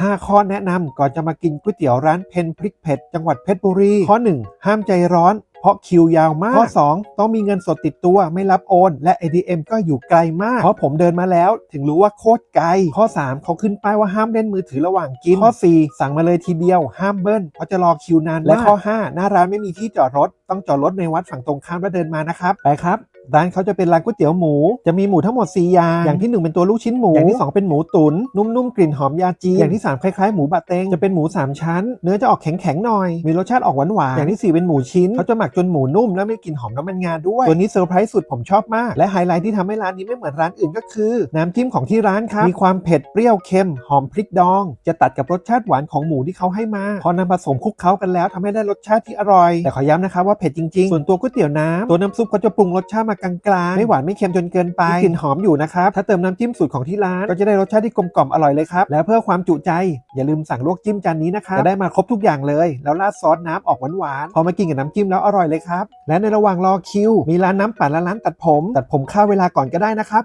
5 ข้อแนะนำก่อนจะมากินก๋วยเตี๋ยวร้านเพนพริกเผ็ดจังหวัดเพชรบุรี ข้อ 1 ห้ามใจร้อนเพราะคิวยาวมาก ข้อ 2 ต้องมีเงินสดติดตัวไม่รับโอน และ ATM ก็อยู่ไกลมาก เพราะผมเดินมาแล้ว ถึงรู้ว่าโคตรไกล ข้อ 3 เขาขึ้นป้ายว่าห้ามเล่นมือถือระหว่างกิน ข้อ 4 สั่งมาเลยทีเดียว ห้ามเบิ้ลเพราะจะรอคิวนานและข้อ 5 หน้าร้านไม่มีที่จอดรถ ต้องจอดรถในวัดฝั่งตรงข้ามแล้วเดินมานะครับ ไปครับ ร้านเขาจะเป็นร้านก๋วยเตี๋ยวหมู จะมีหมูทั้งหมด 4 อย่าง อย่างที่ 1 เป็นตัวลูกชิ้นหมู อย่างที่ 2 เป็นหมูตุ๋นนุ่มๆ กลิ่นหอมยาจีน อย่างที่ 3 คล้ายๆ หมูบะเตง จะเป็นหมู 3 ชั้น เนื้อจะออกแข็งๆ หน่อย มีรสชาติออกหวานๆ อย่างที่ 4 เป็นหมูชิ้น เขาจะหมักจนหมูนุ่ม และไม่กลิ่นหอมน้ำมันงาด้วย ตัวนี้เซอร์ไพรส์สุดผมชอบมาก และไฮไลท์ที่ทำให้ร้านนี้ไม่เหมือนร้านอื่นก็คือ น้ำจิ้มของที่ร้านครับมีความเผ็ดเปรี้ยวเค็มหอมพริกดอง จะตัดกับรสชาติหวานของหมูที่เขาให้มาพอนำผสมคลุกเคล้ากันแล้วทำให้ได้รสชาติที่อร่อย แต่ขอย้ำนะครับว่าเผ็ดจริงๆ ส่วนตัวก๋วยเตี๋ยวน้ำตัวน้ำซุปก็จะปรุงรสชาติมากลางๆ ไม่หวานไม่เค็มจนเกินไปมีกลิ่นหอมอยู่นะครับ ถ้าเติมน้ำจิ้มสูตรของที่ร้าน ก็จะได้รสชาติที่กลมกล่อมอร่อยเลยครับ แล้วเพื่อความจุใจ อย่าลืมสั่งลวกจิ้มจานนี้นะครับจะได้มาครบทุกอย่างเลย แล้วราดซอสน้ำออกหวานๆ พอมากินกับน้ำจิ้มแล้วอร่อยเลยครับ และในระหว่างรอคิว มีร้านน้ำปั่นและร้านตัดผม ตัดผมค่าเวลาก่อนก็ได้นะครับ